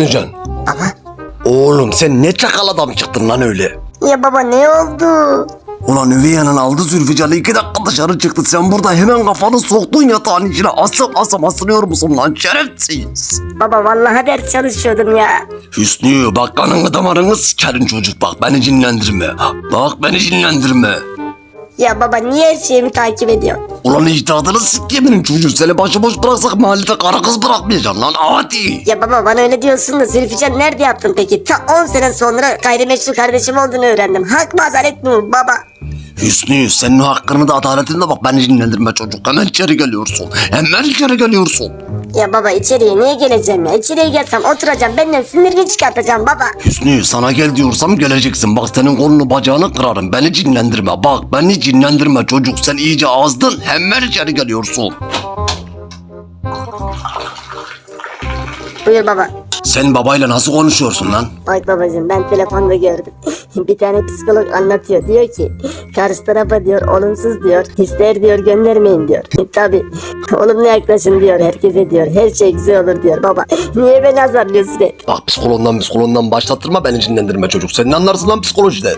Hüsnücan. Baba. Oğlum sen ne çakal adam çıktın lan öyle. Ya baba ne oldu? Ulan üvey anan aldı Zülficar'ı iki dakika dışarı çıktı. Sen burada hemen kafanı soktun yatağın içine. Asım asım asılıyor musun lan şerefsiz? Baba vallahi ders çalışıyordum ya. Hüsnü bak kanını damarını sikerin çocuk bak beni cinlendirme. Bak beni cinlendirme. Ya baba niye her şeyimi takip ediyorsun? Ulan icdadını siktiği benim çocuğu. Seni başıboş bıraksak mahallede kara kız bırakmayacaksın lan adi. Ya baba bana öyle diyorsun da Zülfican nerede yaptın peki? Ta 10 sene sonra gayrimeşru kardeşim olduğunu öğrendim. Hak mı adalet mi bu baba? Hüsnü senin hakkını da adaletini de bak beni cinlendirme çocuk. Hemen içeri geliyorsun. Hemen içeri geliyorsun. Ya baba içeriye niye geleceğim ya? İçeriye gelsem oturacağım benden sinirini çıkartacağım baba. Hüsnü sana gel diyorsam geleceksin. Bak senin kolunu bacağını kırarım. Beni cinlendirme. Bak beni cinlendirme çocuk. Sen iyice azdın. Hemen içeri geliyorsun. Buyur baba. Sen babayla nasıl konuşuyorsun lan? Bak babacığım ben telefonda gördüm. bir tane psikolog anlatıyor. Diyor ki karşı tarafa diyor olumsuz diyor. Hisler diyor göndermeyin diyor. Tabi olumlu yaklaşın diyor herkese diyor. Her şey güzel olur diyor baba. Niye beni azarlıyorsun? Bak psikologdan psikologdan başlattırma beni cinlendirme çocuk. Sen ne anlarsın lan psikolojiden?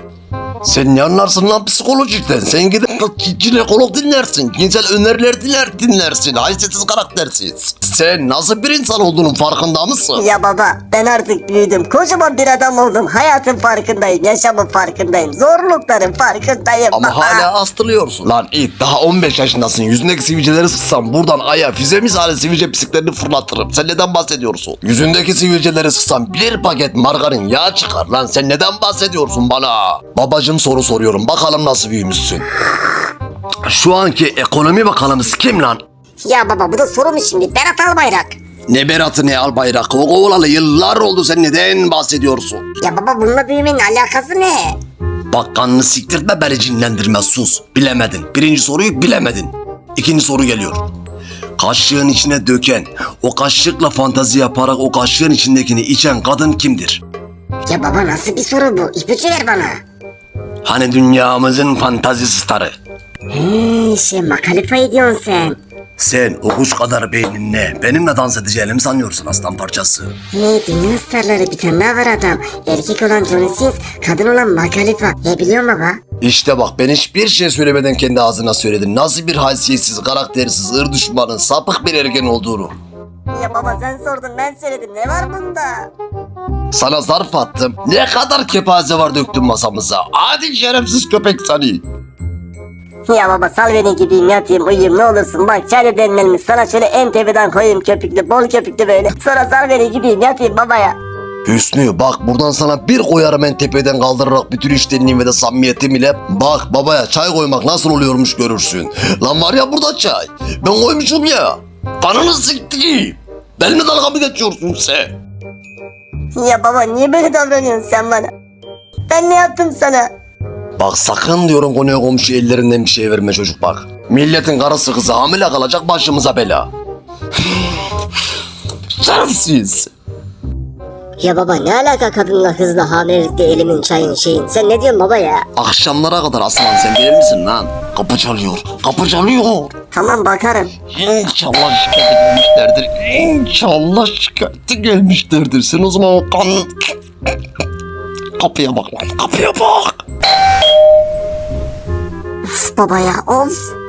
Sen ne anlarsın lan psikolojiden? Sen gidip ginekolog dinlersin. Cinsel öneriler dinler, dinlersin. Haysiyetsiz karaktersiz. Sen nasıl bir insan olduğunun farkında mısın? Ya baba ben artık büyüdüm. Kocaman bir adam oldum. Hayatın farkındayım. Yaşamın farkındayım. Zorlukların farkındayım Ama baba. hala astırıyorsun. Lan it daha 15 yaşındasın. Yüzündeki sivilceleri sıksam buradan aya füze misali sivilce pisiklerini fırlatırım. Sen neden bahsediyorsun? Yüzündeki sivilceleri sıksam bir paket margarin yağ çıkar lan. Sen neden bahsediyorsun bana? Babacım soru soruyorum. Bakalım nasıl büyümüşsün. Şu anki ekonomi bakanımız kim lan? Ya baba bu da soru mu şimdi? Berat Albayrak. Ne Berat'ı ne Albayrak. O kovalalı yıllar oldu sen neden bahsediyorsun? Ya baba bununla büyümenin alakası ne? Bak kanını siktirtme beni cinlendirme sus. Bilemedin. Birinci soruyu bilemedin. İkinci soru geliyor. Kaşığın içine döken, o kaşıkla fantazi yaparak o kaşığın içindekini içen kadın kimdir? Ya baba nasıl bir soru bu? İpucu ver bana. Hani dünyamızın fantazi starı. He şey makalifayı diyorsun sen. Sen o kuş kadar beyninle benimle dans edeceğini mi sanıyorsun aslan parçası? He dünya starları bir tane daha var adam. Erkek olan Johnny Sins, kadın olan Makalifa. He biliyor musun baba? İşte bak ben hiçbir şey söylemeden kendi ağzına söyledin. Nasıl bir haysiyetsiz, karaktersiz, ır düşmanın, sapık bir ergen olduğunu. Ya baba sen sordun ben söyledim ne var bunda? Sana zarf attım. Ne kadar kepaze var döktün masamıza. Hadi şerefsiz köpek seni. Ya baba sal beni gideyim yatayım uyuyayım ne olursun bak çay demlenmiş sana şöyle en tepeden koyayım köpüklü bol köpüklü böyle sonra sal beni gideyim yatayım babaya. Hüsnü bak buradan sana bir koyarım en tepeden kaldırarak bütün iştenliğim ve de samimiyetim ile. Bak babaya çay koymak nasıl oluyormuş görürsün. Lan var ya burada çay. Ben koymuşum ya. Kanını sikti. Benimle dalga mı geçiyorsun sen? Ya baba niye böyle davranıyorsun sen bana? Ben ne yaptım sana? Bak sakın diyorum konuya komşu ellerinden bir şey verme çocuk bak. Milletin karısı kızı hamile kalacak başımıza bela. Şerefsiz. Ya baba ne alaka kadınla hızla hamilelikte elimin çayın şeyin sen ne diyorsun baba ya? Akşamlara kadar aslan sen gelir misin lan? Kapı çalıyor. Kapı çalıyor. Tamam bakarım. İnşallah şikayete gelmişlerdir. İnşallah şikayete gelmişlerdir. Sen o zaman kan... Kapıya bak lan kapıya bak. Of baba ya of.